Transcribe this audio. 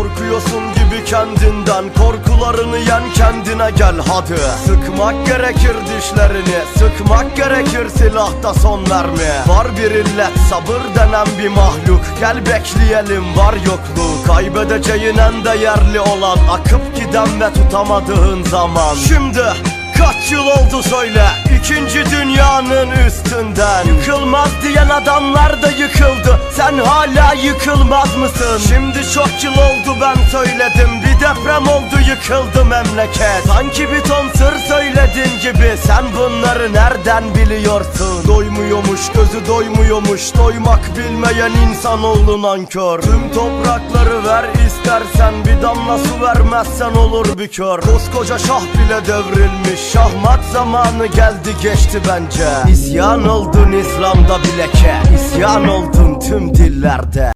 Korkuyorsun gibi kendinden Korkularını yen kendine gel hadi. Sıkmak gerekir dişlerini Sıkmak gerekir silahta son verme. Var bir illet sabır denen bir mahluk. Gel bekleyelim var yokluğu Kaybedeceğin en değerli olan Akıp giden ve tutamadığın zaman. Şimdi Kaç yıl oldu söyle İkinci dünyanın üstünden. Yıkılmaz diyen adamlar da yıkıldı Sen hala yıkılmaz mısın? Şimdi çok yıl oldu ben söyledim Bir deprem oldu yıkıldı memleket Sanki bir ton sır söyledin gibi Sen bunları nereden biliyorsun? Doymuyormuş gözü doymuyormuş Doymak bilmeyen insanoğlu nankör Tüm toprakları ver istersen Bir damla su vermezsen olur bir kör. Koskoca şah bile devrilmiş Şahmat zamanı geldi geçti bence. İsyan oldun İslam'da bileke İsyan oldun tüm dillerde